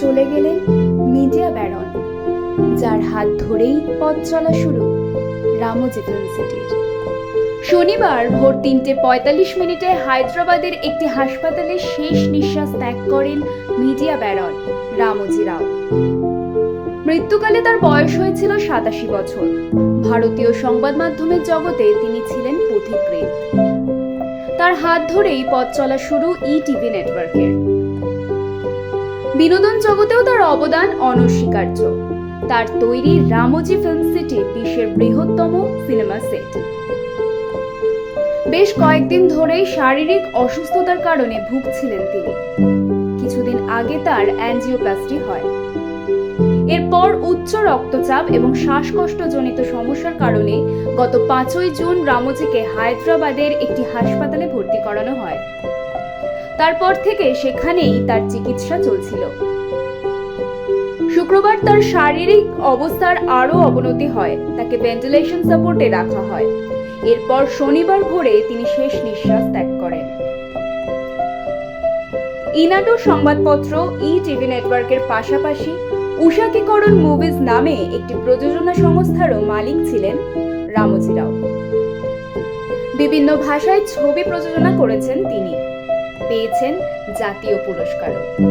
চলে গেলেন media Baron, যার হাত ধরেই পথ চলা শুরু রামোজ ইউনিভার্সিটির শনিবার ভোর তিনটে পঁয়তাল্লিশ মিনিটে হায়দ্রাবাদের একটি হাসপাতালে শেষ নিঃশ্বাস ত্যাগ করেন মিডিয়া ব্যারন রামোজি রাও। মৃত্যুকালে তার বয়স হয়েছিল সাতাশি বছর। ভারতীয় সংবাদ মাধ্যমের জগতে তিনি ছিলেন পথিকৃত তার হাত ধরেই পথ চলা শুরু ই টিভি নেটওয়ার্কের বিনোদন জগতেও তার অবদান অনস্বীকার্য। তার তৈরি রামোজি ফিল্ম সিটি বিশ্বের বৃহত্তম সিনেমা সেট বেশ কয়েকদিন ধরেই শারীরিক অসুস্থতার কারণে ভুগছিলেন তিনি। কিছুদিন আগে তার অ্যাঞ্জিওপ্লাস্টি হয়। এরপর উচ্চ রক্তচাপ এবং শ্বাসকষ্টজনিত সমস্যার কারণে গত পাঁচই জুন রামোজিকে হায়দ্রাবাদের একটি হাসপাতালে ভর্তি করানো হয়। তারপর থেকে সেখানেই তার চিকিৎসা চলছিল। শুক্রবার তার শারীরিক অবস্থার আরও অবনতি হয়, তাকে ভেন্টিলেশন সাপোর্টে রাখা হয়। এরপর শনিবার ভোরে তিনি শেষ নিঃশ্বাস ত্যাগ করেন। ইনাটো সংবাদপত্র, ই টিভি নেটওয়ার্কের পাশাপাশি উষাকিকরণ মুভিজ নামে একটি প্রযোজনা সংস্থারও মালিক ছিলেন রামজি রাও। বিভিন্ন ভাষায় ছবি প্রযোজনা করেছেন তিনি। পেয়েছেন জাতীয় পুরস্কারও।